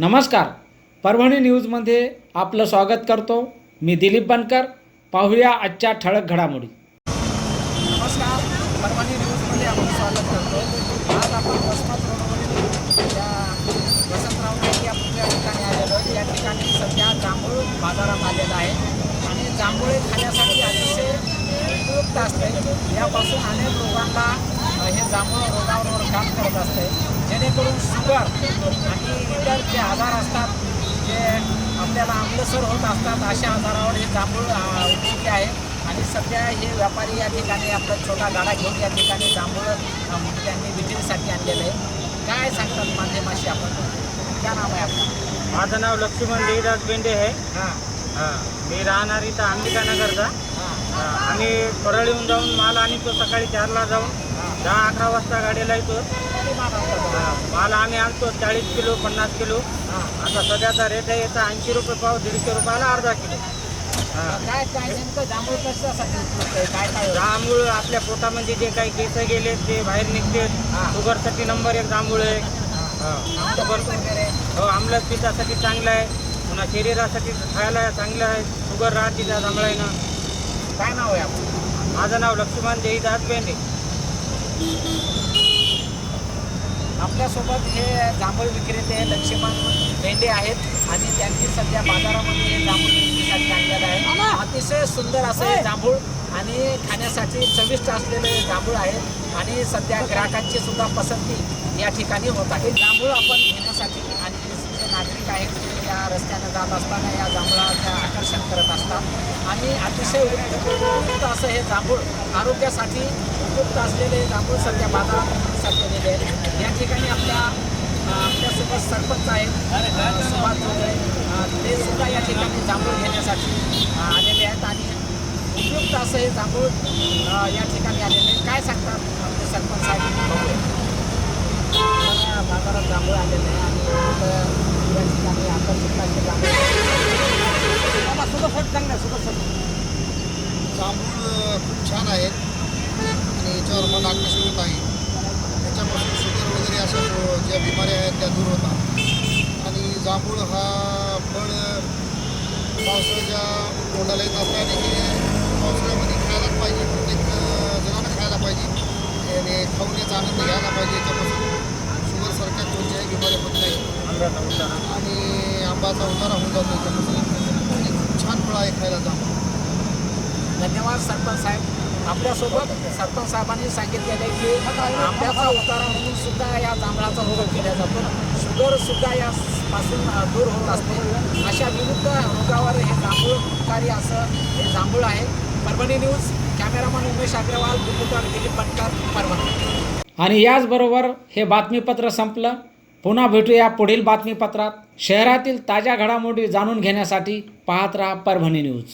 नमस्कार. परभणी न्यूजमध्ये आपलं स्वागत करतो. मी दिलीप बनकर. पाहूया आजच्या ठळक घडामोडी. नमस्कार. परभणी न्यूजमध्ये आपण स्वागत करतो. आज आपण वसमत रोडवरील या वसंतराव नाईक या ठिकाणी आलेलो आहे. या ठिकाणी सध्या जांभूळ बाजारात आलेला आहे. आणि जांभूळे खाण्यासाठी अतिशय उपयुक्त असते. यापासून अनेक लोकांना हे जांभूळ रोगावर काम करत असते. जेणेकरून शुगर आणि इतर जे आजार असतात जे आपल्याला आम्लसर होत असतात अशा आजारावर हे जांभूळ उपयोगी आहे. आणि सध्या हे व्यापारी या ठिकाणी आपला छोटा गाडा घेऊन या ठिकाणी जांभूळ त्यांनी विक्रीसाठी आणलेलं आहे. काय सांगतात माध्यमाशी आपण? काय नाव आहे आपलं? माझं नाव लक्ष्मण देवीदास बेंडे आहे. हां. हां मी राहणार इथं अंबिकानगरचा हां. हां, आम्ही परळीहून जाऊन माल आणतो सकाळी चारला जाऊन दहा अकरा वाजता गाडीला येतो. माल आम्ही आणतो चाळीस किलो पन्नास किलो. आता सध्याचा रेट आहे याचा ऐंशी रुपये पाव दीडशे रुपयाला अर्धा किलो. काय काय नेमकं जांभूळ कशासाठी उपयुक्त आहे? काय काय? जांभूळ आपल्या पोटामध्ये जे काही केस गेले ते बाहेर निघते. शुगरसाठी नंबर एक जांभूळ आहे. हां. आम्ल पित्तासाठी चांगलं आहे. पुन्हा शरीरासाठी खायला चांगलं आहे. शुगर राहते त्या जांभळानं काय नाव आहे माझं नाव लक्ष्मण जयदास बेंडे आपल्यासोबत हे जांभूळ विक्रेते लक्ष्मण भेंडे आहेत आणि त्यांनी सध्या बाजारामध्ये हे जांभूळ विक्रीसाठी आणलेलं आहे. अतिशय सुंदर असं हे जांभूळ आणि खाण्यासाठी चविष्ट असलेले हे जांभूळ आहे आणि सध्या ग्राहकांची सुद्धा पसंती या ठिकाणी होत आहे. जांभूळ आपण घेण्यासाठी आणि जे नागरिक आहेत या रस्त्याने जात असताना या जांभळाचं आकर्षण करत असतात. आणि अतिशय उपयुक्त असं हे जांभूळ आरोग्यासाठी उपयुक्त असलेले जांभूळ सध्या बाजारात विक्रीसाठी आलेले आहेत या ठिकाणी आपल्या अ, आपल्यासोबत सरपंच आहेत. सुभाष अ, ते सुद्धा या ठिकाणी जांभूळ घेण्यासाठी आलेले आहेत आणि उपयुक्त असं हे जांभूळ या ठिकाणी आलेले आहेत. काय सांगतात आपले सरपंच साहेब? बाजारात जांभूळ आलेले आहे आणि या ठिकाणी आकर्षित असे जांभूळ सुद्धा फट चांगला सुद्धा फट जांभूळ खूप छान आहेत आणि याच्यावर मन आकर्षित होत आहे त्याच्यापासून शुगर वगैरे अशा जो- ज्या बिमाऱ्या आहेत त्या दूर होता. आणि जांभूळ हा फळ पावसाळ्याच्या तोंडाला येत असल्याने हे पावसाळ्यामध्ये खायलाच पाहिजे. प्रत्येक जणांना खायला पाहिजे. आणि खाऊन याचा आनंद घ्यायला पाहिजे याच्यापासून. शुगरसारख्या कोणत्याही बिमाऱ्या होत नाही. आणि आंबाचा उतारा होऊन जातो याच्यापासून. आणि खूप छान फळ आहे खायला जांभूळ. धन्यवाद सरपंच साहेब. आपल्यासोबत सरपंच साहेबांनी सांगितलेलं आहे की आंब्याचा उतारा म्हणून सुद्धा या जांभळाचा रोग केला जातो. शुगर सुद्धा यापासून दूर होत असते. अशा विविध रोगावर हे जांभूळ उपकारी असं हे जांभूळ आहे. Parbhani news cameraman Umesh Agrawal reporter Dilip Patkar Parbhani. आणि याचबरोबर हे बातमीपत्र संपलं. पुन्हा भेटूया पुढील बातमीपत्रात. शहरातील ताज्या घडामोडी जाणून घेण्यासाठी पाहत राहा परभणी न्यूज.